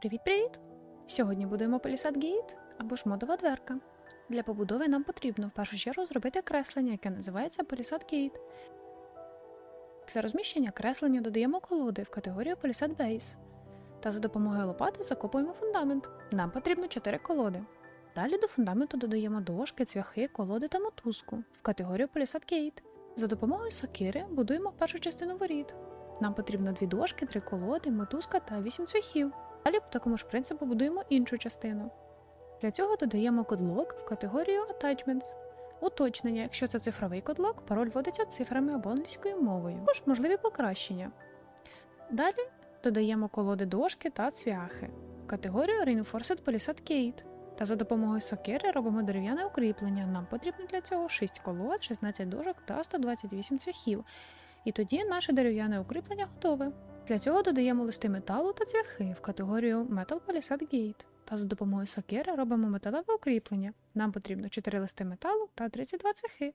Привіт-привіт! Сьогодні будемо Palisade Gate або ж модова дверка. Для побудови нам потрібно в першу чергу зробити креслення, яке називається Palisade Gate. Для розміщення креслення додаємо колоди в категорію Palisade Base. Та за допомогою лопати закопуємо фундамент. Нам потрібно 4 колоди. Далі до фундаменту додаємо дошки, цвяхи, колоди та мотузку в категорію Palisade Gate. За допомогою сокири будуємо першу частину воріт. Нам потрібно дві дошки, три колоди, мотузка та вісім цвяхів. Далі по такому ж принципу будуємо іншу частину. Для цього додаємо кодлок в категорію Attachments. Уточнення, якщо це цифровий кодлок, пароль вводиться цифрами або англійською мовою. Також можливі покращення. Далі додаємо колоди дошки та цвяхи в категорію Reinforced Palisade Gate. Та за допомогою сокири робимо дерев'яне укріплення. Нам потрібно для цього 6 колод, 16 дошок та 128 цвяхів. І тоді наше дерев'яне укріплення готове. Для цього додаємо листи металу та цвяхи в категорію Metal Palisade Gate. Та за допомогою сокири робимо металеве укріплення. Нам потрібно 4 листи металу та 32 цвяхи.